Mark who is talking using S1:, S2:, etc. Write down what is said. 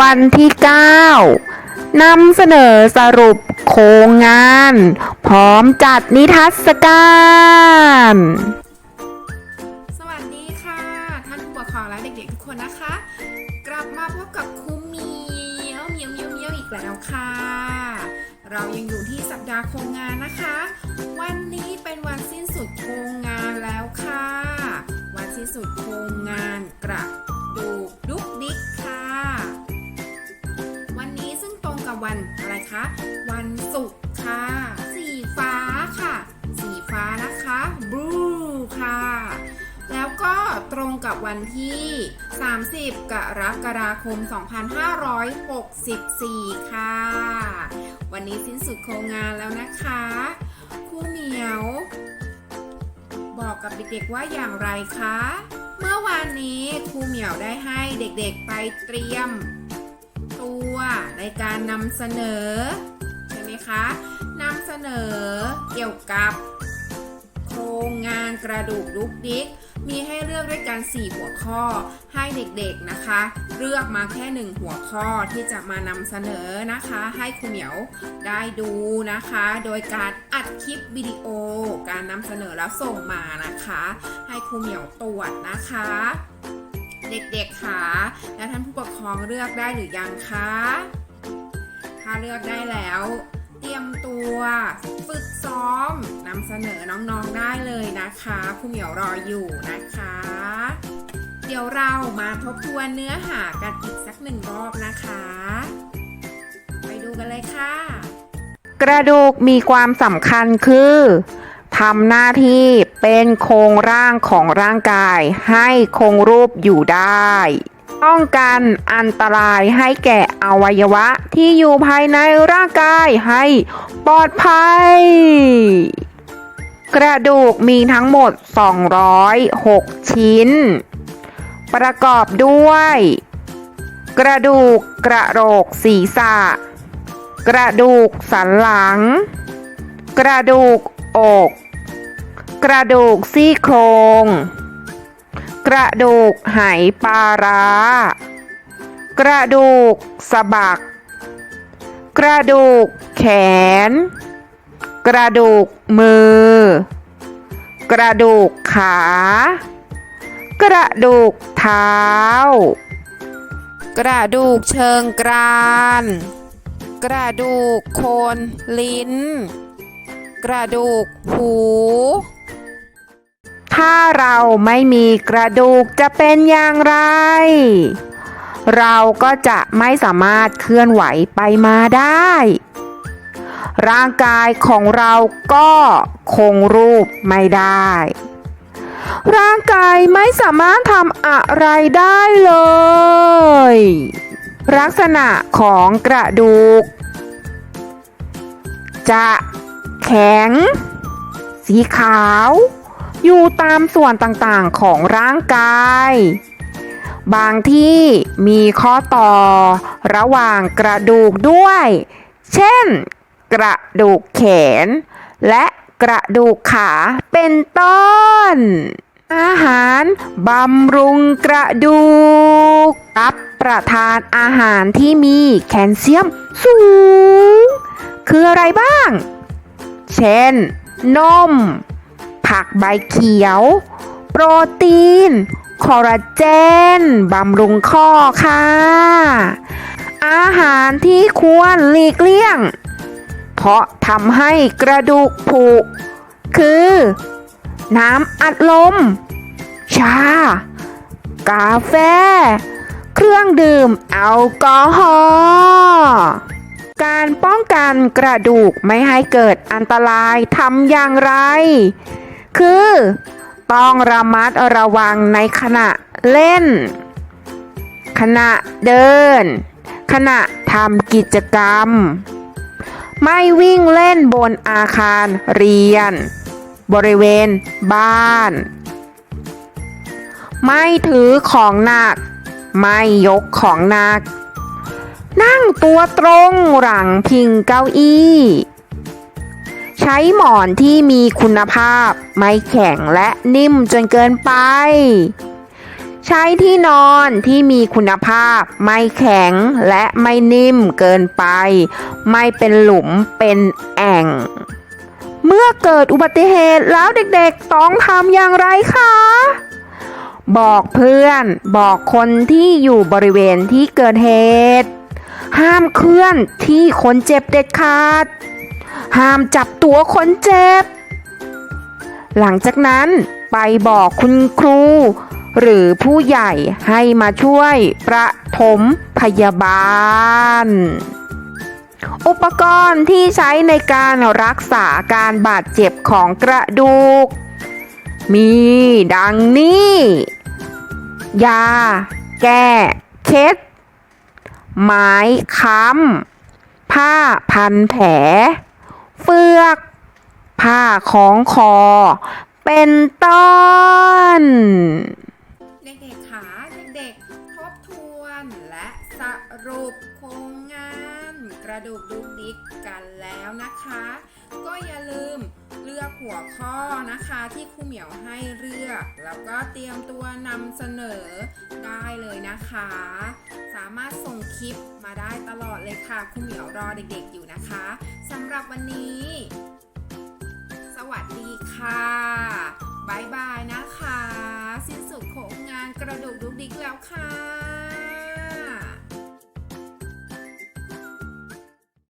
S1: วันที่ 9นำเสนอสรุปโครงงาน พร้อมจัดนิทรรศการ
S2: สวัสดีค่ะ ท่านผู้ปกครองและเด็กๆทุกคนนะคะ กลับมาพบกับครูเหมียวเหมียวเหมียวเหมียวอีกแล้วค่ะ เรายังอยู่ที่สัปดาห์โครงงานนะคะ วันนี้เป็นวันสิ้นสุดโครงงานแล้วค่ะ วันสิ้นสุดโครงงานกระ กับวันที่ 30 กรกฎาคม 2564 ค่ะ วันนี้สิ้นสุดโครงงานแล้วนะคะครูเหมียว บอกกับเด็กๆว่าอย่างไรคะ เมื่อวานนี้ครูเหมียวได้ให้เด็กๆไปเตรียม ตัวในการนำเสนอ ใช่ไหมคะนำเสนอเกี่ยวกับโครงงานกระดูกดุกดิก มีให้เลือกด้วยกัน 4 หัวข้อ ให้เด็กๆนะคะ เลือกมาแค่ 1 หัวข้อที่จะมานำเสนอนะคะ ให้ครูเหมียวได้ดูนะคะ โดยการอัดคลิปวิดีโอ การนำเสนอแล้วส่งมานะคะ ให้ครูเหมียวตรวจนะคะเด็กๆค่ะ แล้วท่านผู้ปกครองเลือกได้หรือยังคะ ถ้าเลือกได้แล้ว ตรียมตัวฝึกซ้อมนำเสนอน้องๆได้เลยนะคะครูเหมียวรออยู่นะคะ เดี๋ยวเรามาทบทวนเนื้อหากันอีกสักหนึ่งรอบนะคะ ไปดูกันเลยค่ะ
S1: กระดูกมีความสำคัญคือทำหน้าที่เป็นโครงร่างของร่างกายให้คงรูปอยู่ได้ ป้องกันอันตรายให้แก่อวัยวะที่อยู่ภายในร่างกายให้ปลอดภัย กระดูกมีทั้งหมด 206 ชิ้น ประกอบด้วย กระดูกกระโหลกศีรษะ กระดูกสันหลัง กระดูกอก กระดูกซี่โครง กระดูกไหปลาร้ากระดูกสะบัก กระดูกแขน กระดูกมือ กระดูกขา กระดูกเท้า กระดูกเชิงกราน กระดูกโคนลิ้น กระดูกหู ถ้าเราไม่มีกระดูกจะเป็นอย่างไร เราก็จะไม่สามารถเคลื่อนไหวไปมาได้ ร่างกายของเราก็คงรูปไม่ได้ ร่างกายไม่สามารถทำอะไรได้เลย ลักษณะของกระดูก จะแข็ง สีขาว อยู่ตามส่วนต่างๆของร่างกาย บางที่มีข้อต่อระหว่างกระดูกด้วย เช่น กระดูกแขน และกระดูกขาเป็นต้น อาหารบำรุงกระดูก รับประทานอาหารที่มีแคลเซียมสูง คืออะไรบ้าง เช่น นม ผักใบเขียว โปรตีน คอลลาเจน บำรุงข้อค่ะ อาหารที่ควรหลีกเลี่ยง เพราะทำให้กระดูกผุ คือ น้ำอัดลม ชา กาแฟ เครื่องดื่มแอลกอฮอล์การป้องกันกระดูกไม่ให้เกิดอันตรายทำอย่างไร คือ ต้องระมัดระวังในขณะเล่น ขณะเดิน ขณะทำกิจกรรม ไม่วิ่งเล่นบนอาคารเรียน บริเวณบ้าน ไม่ถือของหนัก ไม่ยกของหนัก นั่งตัวตรงหลังพิงเก้าอี้ ใช้หมอนที่มีคุณภาพ ไม่แข็งและนิ่มจนเกินไป ใช้ที่นอนที่มีคุณภาพ ไม่แข็งและไม่นิ่มเกินไป ไม่เป็นหลุมเป็นแอ่ง เมื่อเกิดอุบัติเหตุแล้วเด็กๆต้องทำอย่างไรคะบอกเพื่อนบอกคนที่อยู่บริเวณที่เกิดเหตุ ห้ามเคลื่อนที่คนเจ็บเด็ดขาด ห้ามจับตัวคนเจ็บ หลังจากนั้นไปบอกคุณครู หรือผู้ใหญ่ให้มาช่วยประถมพยาบาล อุปกรณ์ที่ใช้ในการรักษาการบาดเจ็บของกระดูก มีดังนี้ ยา แก้เคล็ดไม้ค้ำผ้าพันแผล เฟือก ผ้าของคอ เป็นต้น
S2: ด็กๆค่ะเด็กๆทบทวนและสรุปโครงงานกระดูกดุกดิกกันแล้วนะคะ ก็อย่าลืมเลือกหัวข้อนะคะที่ครูเหมียวให้เลือก แล้วก็เตรียมตัวนำเสนอได้เลยนะคะ สามารถส่งคลิปมาได้ตลอดเลยค่ะครูเหมียวรอเด็กๆอยู่นะคะสำหรับวันนี้ สวัสดีค่ะบายบาย ระดูกดุกดิกแล้วค่ะ